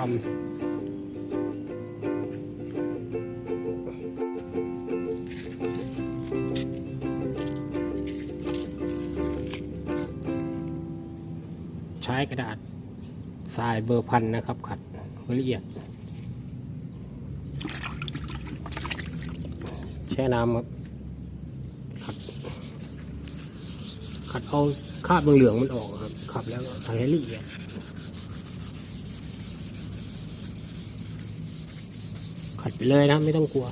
ใช้กระดาษทรายเบอร์พันนะครับ ขัดละเอียด แช่น้ำครับขัดขัดเอาคราบเหลืองมันออกครับขับแล้วก็ทำให้ละเอียด ดไปเลยนะไม่ต้องกลัว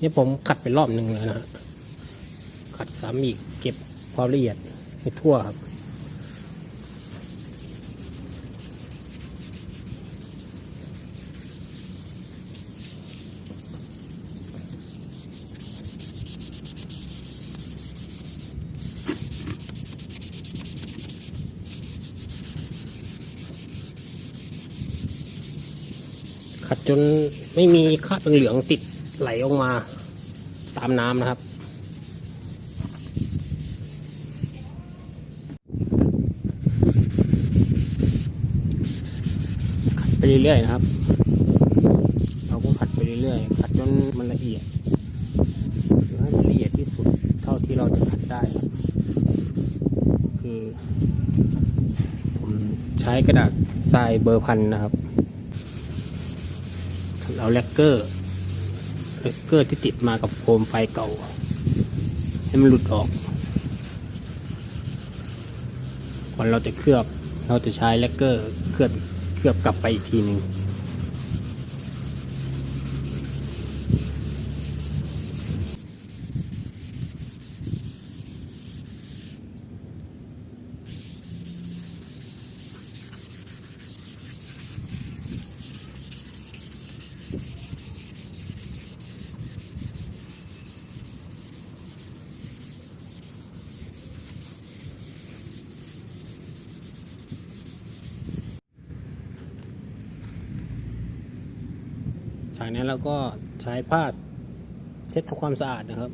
นี่ผมขัดไปรอบหนึ่งแล้วนะขัดซ้ำอีกเก็บความละเอียดให้ทั่วครับ ขัดจนไม่มีคราบเหลืองติดไหลออกมาตามน้ำนะครับ ขัดไปเรื่อยๆนะครับ เราก็ขัดไปเรื่อยๆขัดจนมันละเอียดให้มันละเอียดที่สุดเท่าที่เราจะขัดได้ คือ ผมใช้กระดาษทรายเบอร์พันนะครับ เอาแลกเกอร์แลกเกอร์ที่ติดมากับโคมไฟเก่า ให้มันหลุดออกก่อนเราจะเคลือบเราจะใช้แลกเกอร์เคลือบเคลือบกลับไปอีกทีหนึ่ง จากนั้นเราก็ใช้ผ้าเช็ดทำความสะอาดนะครับ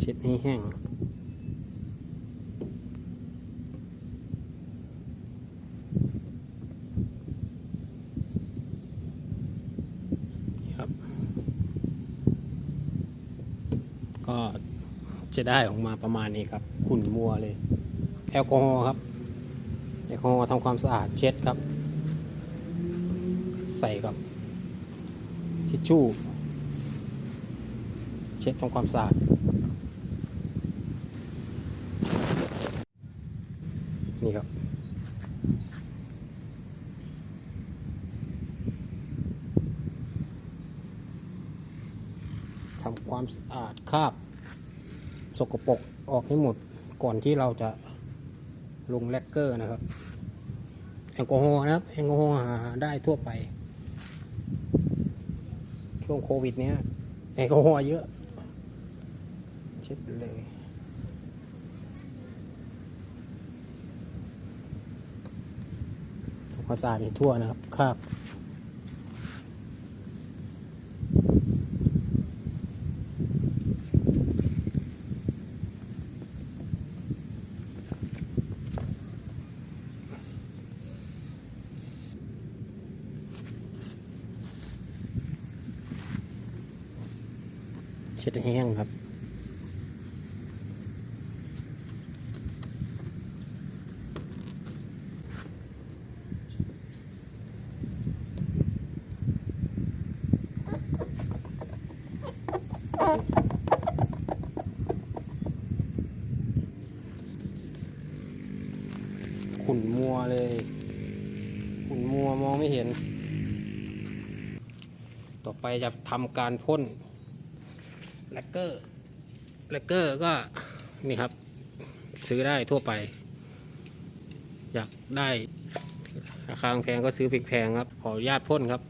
เช็ดให้แห้งครับ ก็จะได้ออกมาประมาณนี้ครับขุ่นมัวเลย แอลกอฮอล์ครับ แอลกอฮอล์ทำความสะอาดเช็ดครับ ใส่กับทิชชู่ เช็ดทำความสะอาดนี่ครับทำความสะอาดคราบ สกปรกออกให้หมดก่อนที่เราจะ ลงแลกเกอร์นะครับ แอลกอฮอล์นะครับ แอลกอฮอล์หาได้ทั่วไป ช่วงโควิด เนี้ยแอลกอฮอล์เยอะ เช็ดเลยทำความสะอาดทั่วนะครับคราบ เช็ดแห้งครับขุ่นมัวเลย ขุ่นมัวมองไม่เห็น ต่อไปจะทำการพ่น แลกเกอร์แลกเกอร์ก็นี่ครับ ซื้อได้ทั่วไป อยากได้ราคาแพงก็ซื้อผิดแพงครับ ขออนุญาตพ่นครับ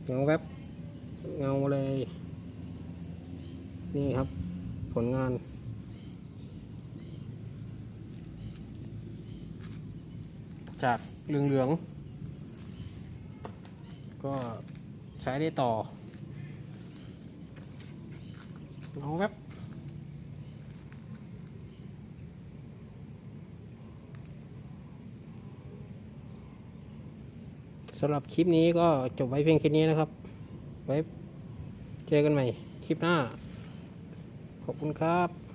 เงาแวบเงาเลย นี่ครับ ผลงาน จากเหลืองๆก็ใช้ได้ต่อเงาแวบ สำหรับคลิปนี้ก็จบไว้เพียงแค่นี้นะครับ ไว้เจอกันใหม่คลิปหน้า ขอบคุณครับ